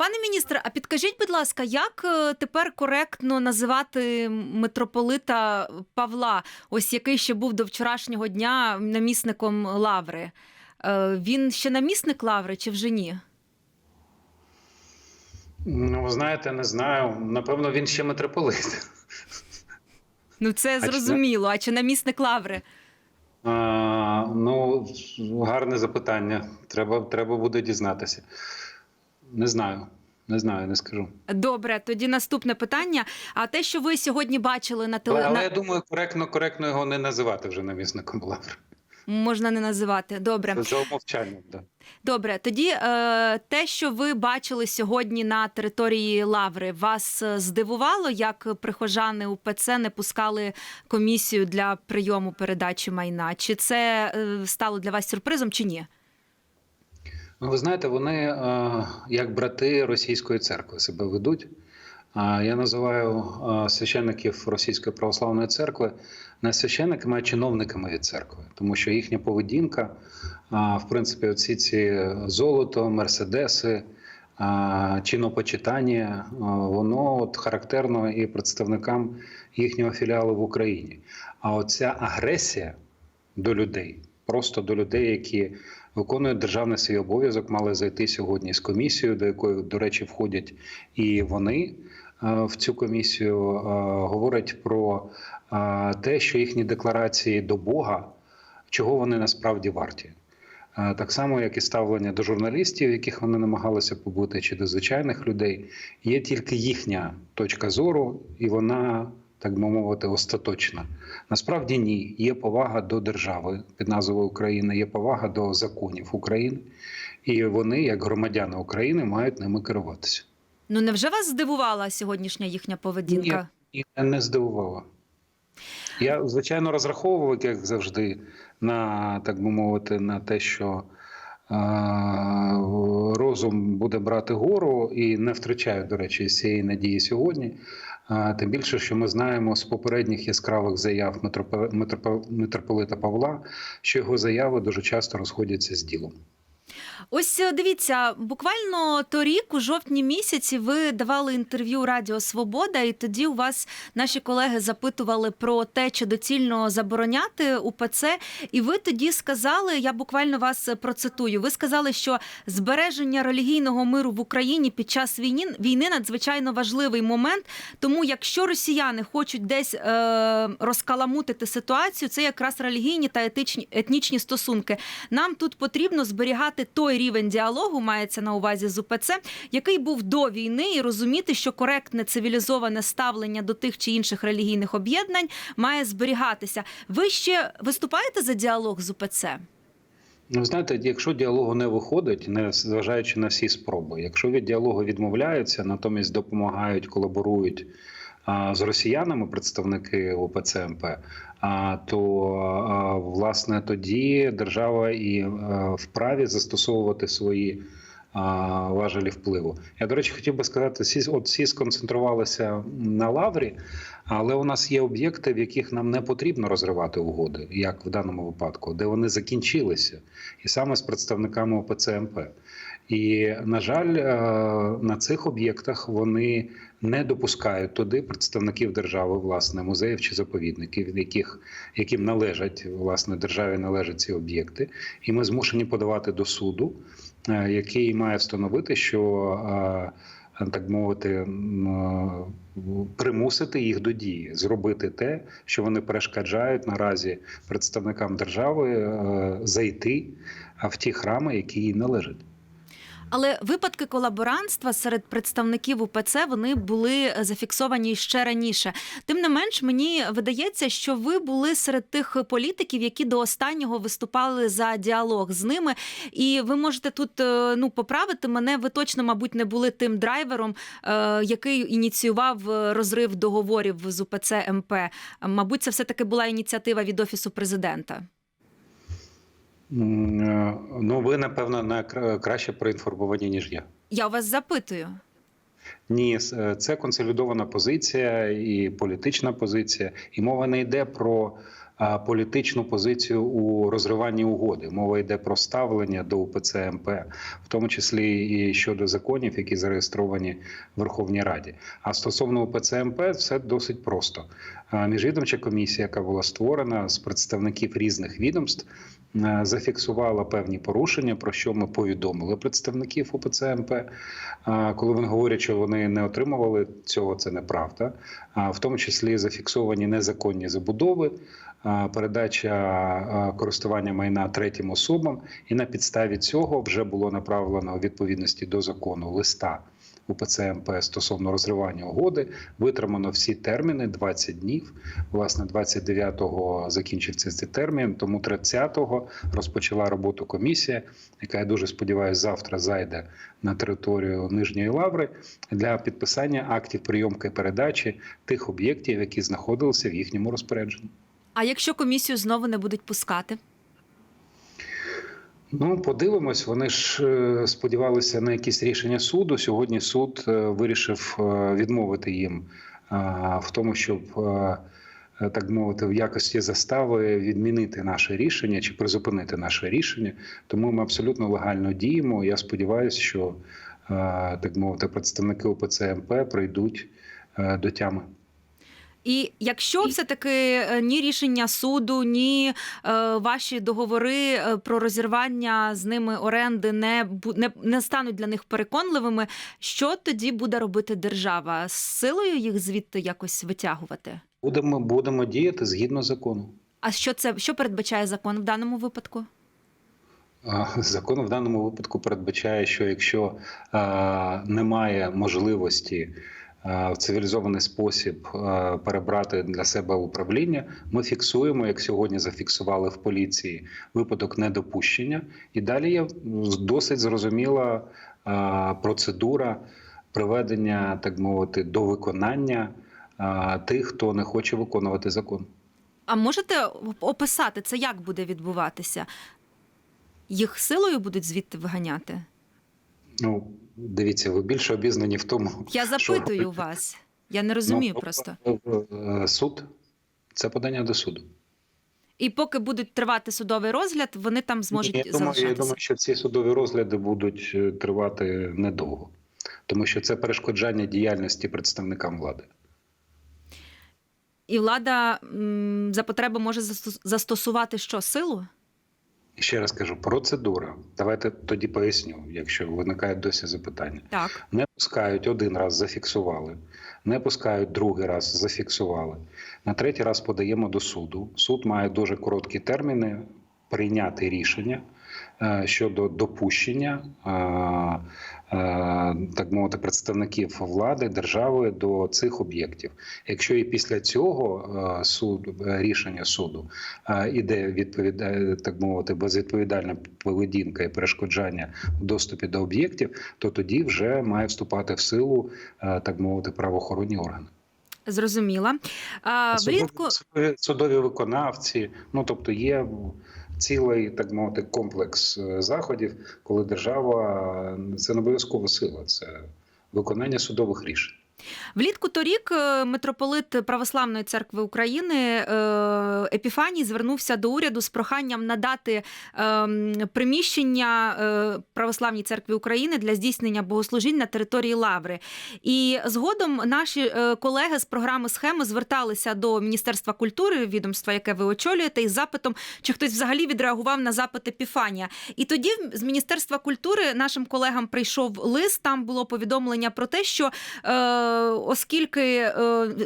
Пане міністре, а підкажіть, будь ласка, як е, тепер коректно називати митрополита Павла, ось який ще був до вчорашнього дня намісником лаври? Е, Він ще намісник лаври чи вже ні? Ну, ви знаєте, не знаю. Напевно, він ще митрополит. Ну це зрозуміло. А чи намісник лаври? А, ну, гарне запитання. Треба, треба буде дізнатися. Не знаю. Не знаю, не скажу. Добре, тоді наступне питання. А те, що ви сьогодні бачили на теле... але на- я думаю, коректно, коректно його не називати вже намісником лаври. можна не називати. Добре. За умовчанням. Да. Добре, тоді е, те, що ви бачили сьогодні на території Лаври, вас е, здивувало, як прихожани УПЦ не пускали комісію для прийому передачі майна? Чи це е, стало для вас сюрпризом, чи ні? Ну, ви знаєте, вони е, як брати російської церкви себе ведуть. Я називаю е, священників Російської православної церкви не священниками, а чиновниками від церкви, тому що їхня поведінка, в принципі, оці ці золото, мерседеси, чинопочитання, воно от характерно і представникам їхнього філіалу в Україні. А оця агресія до людей, просто до людей, які виконують державний свій обов'язок, мали зайти сьогодні з комісією, до якої, до речі, входять і вони е, в цю комісію, е, говорять про е, те, що їхні декларації до Бога, чого вони насправді варті. Так само, як і ставлення до журналістів, яких вони намагалися побути, чи до звичайних людей, є тільки їхня точка зору, і вона, так би мовити, остаточна. Насправді ні. Є повага до держави під назвою України, є повага до законів України, і вони, як громадяни України, мають ними керуватися. Ну невже вас здивувала сьогоднішня їхня поведінка? Ні, не здивувало. Я, звичайно, розраховував, як завжди, на так би мовити, на те, що е, розум буде брати гору і не втрачаю, до речі, цієї надії сьогодні. Тим більше, що ми знаємо з попередніх яскравих заяв митропо- митропо- митрополита Павла, що його заяви дуже часто розходяться з ділом. Ось е, дивіться, буквально торік, у жовтні місяці, ви давали інтерв'ю Радіо Свобода, і тоді у вас наші колеги запитували про те, чи доцільно забороняти УПЦ. І ви тоді сказали, я буквально вас процитую. Ви сказали, що збереження релігійного миру в Україні під час війни війни надзвичайно важливий момент. Тому, якщо росіяни хочуть десь е, розкаламутити ситуацію, це якраз релігійні та етичні етнічні стосунки. Нам тут потрібно зберігати той рівень діалогу, мається на увазі з УПЦ, який був до війни, і розуміти, що коректне цивілізоване ставлення до тих чи інших релігійних об'єднань має зберігатися. Ви ще виступаєте за діалог з УПЦ? Ну, знаєте, якщо діалогу не виходить, не зважаючи на всі спроби, якщо від діалогу відмовляються, натомість допомагають, колаборують з росіянами представники ОПЦ МП, то власне тоді держава і вправі застосовувати свої. Важелі впливу. Я, до речі, хотів би сказати, всі, от всі сконцентрувалися на лаврі, але у нас є об'єкти, в яких нам не потрібно розривати угоди, як в даному випадку, де вони закінчилися, і саме з представниками ОПЦ МП. І на жаль, е, на цих об'єктах вони не допускають туди представників держави, власне, музеїв чи заповідників, яких яким належать власне державі належать ці об'єкти, і ми змушені подавати до суду, е, який має встановити, що е, так мовити, примусити їх до дії, зробити те, що вони перешкоджають наразі представникам держави зайти в ті храми, які їй належать. Але випадки колаборантства серед представників УПЦ вони були зафіксовані ще раніше. Тим не менш, мені видається, що ви були серед тих політиків, які до останнього виступали за діалог з ними. І ви можете тут е, ну поправити мене. Ви точно, мабуть, не були тим драйвером, е, який ініціював е, розрив договорів з УПЦ МП. Мабуть, це все таки була ініціатива від офісу президента. Е, Ну, ви, напевно, на краще проінформовані, ніж я. Я вас запитую. Ні, е, це консолідована позиція і політична позиція, і мова не йде про політичну позицію у розриванні угоди. Мова йде про ставлення до УПЦ МП, в тому числі і щодо законів, які зареєстровані в Верховній Раді. А стосовно УПЦ МП, все досить просто. Міжвідомча комісія, яка була створена з представників різних відомств, зафіксувала певні порушення, про що ми повідомили представників УПЦ МП. Коли вони говорять, що вони не отримували цього, це неправда. В тому числі зафіксовані незаконні забудови, передача користування майна третім особам, і на підставі цього вже було направлено відповідності до закону листа. УПЦ МП стосовно розривання угоди витримано всі терміни 20 днів. Власне, 29-го закінчився цей термін, тому 30-го розпочала роботу комісія, яка я дуже сподіваюся, завтра зайде на територію Нижньої Лаври для підписання актів прийомки передачі тих об'єктів, які знаходилися в їхньому розпорядженні. А якщо комісію знову не будуть пускати? Ну, подивимось. Вони ж е, сподівалися на якісь рішення суду. Сьогодні суд е, вирішив е, відмовити їм в тому, щоб так мовити, в якості застави відмінити наше рішення чи призупинити наше рішення. Тому ми абсолютно легально діємо. Я сподіваюся, що так мовити, представники ОПЦ МП прийдуть до тями. І якщо все-таки е, ні рішення суду, ні е, ваші договори е, про розірвання з ними оренди не, не, не стануть для них переконливими, що тоді буде робити держава? З силою їх звідти якось витягувати? Будемо будемо діяти згідно закону. А що це що передбачає закон в даному випадку? Закон в даному випадку передбачає, що якщо а, немає можливості в цивілізований спосіб перебрати для себе управління, ми фіксуємо, як сьогодні зафіксували в поліції, випадок недопущення. І далі є досить зрозуміла процедура приведення, так мовити, до виконання тих, хто не хоче виконувати закон. А можете описати це, як буде відбуватися? Їх силою будуть звідти виганяти? Ну, дивіться, ви більше обізнані в тому, Я запитую робити. вас. Я не розумію Ну, просто. е, Суд це подання до суду. І поки будуть тривати судовий розгляд, вони там зможуть я, думаю, залишатися. я думаю, що ці судові розгляди будуть е, тривати недовго, тому що це перешкоджання діяльності представникам влади. І влада за потреби може застосувати що силу? І ще раз кажу, процедура. Давайте тоді поясню, якщо виникають досі запитання. Так. Не пускають один раз, зафіксували. Не пускають другий раз, зафіксували. На третій раз подаємо до суду. Суд має дуже короткі терміни прийняти рішення е, щодо допущення, е, е, так мовити, представників влади держави до цих об'єктів. Якщо і після цього суд рішення суду іде відповідає, так мовити, безвідповідальна поведінка і перешкоджання в доступі до об'єктів, то тоді вже має вступати в силу, так мовити, правоохоронні органи. Зрозуміла. А, влітку Судові, судові виконавці, ну тобто є цілий, так мовити, комплекс е, заходів, коли держава е, це не обов'язкова сила, це виконання судових рішень. Влітку торік е, митрополит Православної церкви України е, Епіфаній звернувся до уряду з проханням надати ем, приміщення е, Православній церкві України для здійснення богослужінь на території Лаври. І згодом наші колеги з програми схеми зверталися до Міністерства культури, відомства, яке ви очолюєте, із запитом, чи хтось взагалі відреагував на запит Епіфанія. І тоді з Міністерства культури нашим колегам прийшов лист. Там було повідомлення про те, що оскільки е,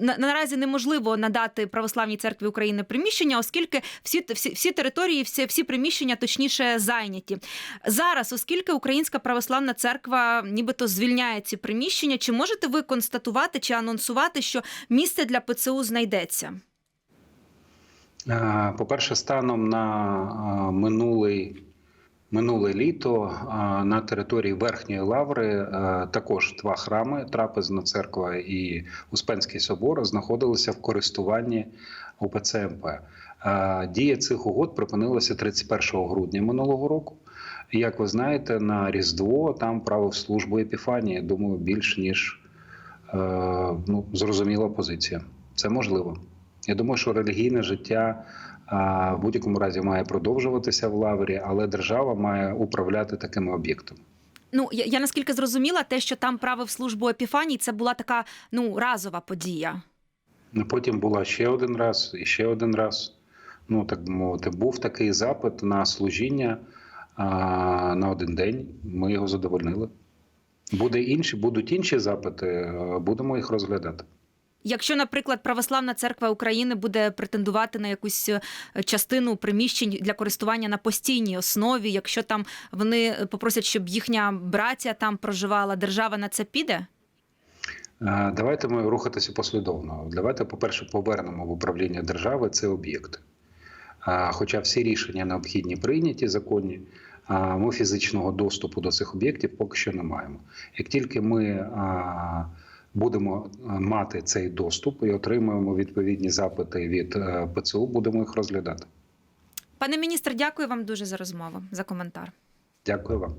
на, наразі неможливо надати православній церкві України приміщення, оскільки всі, всі, всі території, всі, всі приміщення точніше зайняті. Зараз, оскільки Українська православна церква нібито звільняє ці приміщення, чи можете ви констатувати чи анонсувати, що місце для ПЦУ знайдеться? Е, По-перше, станом на е, минулий. Минуле літо на території Верхньої Лаври е, також два храми Трапезна церква і Успенський собор знаходилися в користуванні УПЦ МП. Е, Дія цих угод припинилася 31 грудня минулого року. Як ви знаєте, на Різдво там правив службу Епіфанії. Думаю, більш ніж е, ну, зрозуміла позиція. Це можливо. Я думаю, що релігійне життя в будь-якому разі має продовжуватися в лаврі, але держава має управляти такими об'єктами. Ну я, я наскільки зрозуміла, те, що там правив службу Епіфаній, це була така ну разова подія. Ну, Потім була ще один раз і ще один раз. Ну так би мовити, був такий запит на служіння а, на один день. Ми його задовольнили. Буде інші, будуть інші запити, будемо їх розглядати. Якщо, наприклад, Православна церква України буде претендувати на якусь е, частину приміщень для користування на постійній основі, якщо там вони попросять, щоб їхня братія там проживала, держава на це піде? Е, Давайте ми рухатися послідовно. Давайте, по-перше, повернемо в управління держави це об'єкти. Е, Хоча всі рішення необхідні прийняті законні, ми фізичного доступу до цих об'єктів поки що не маємо. Як тільки ми будемо е, мати цей доступ і отримаємо відповідні запити від е, ПЦУ, будемо їх розглядати. Пане міністр, дякую вам дуже за розмову, за коментар. Дякую вам.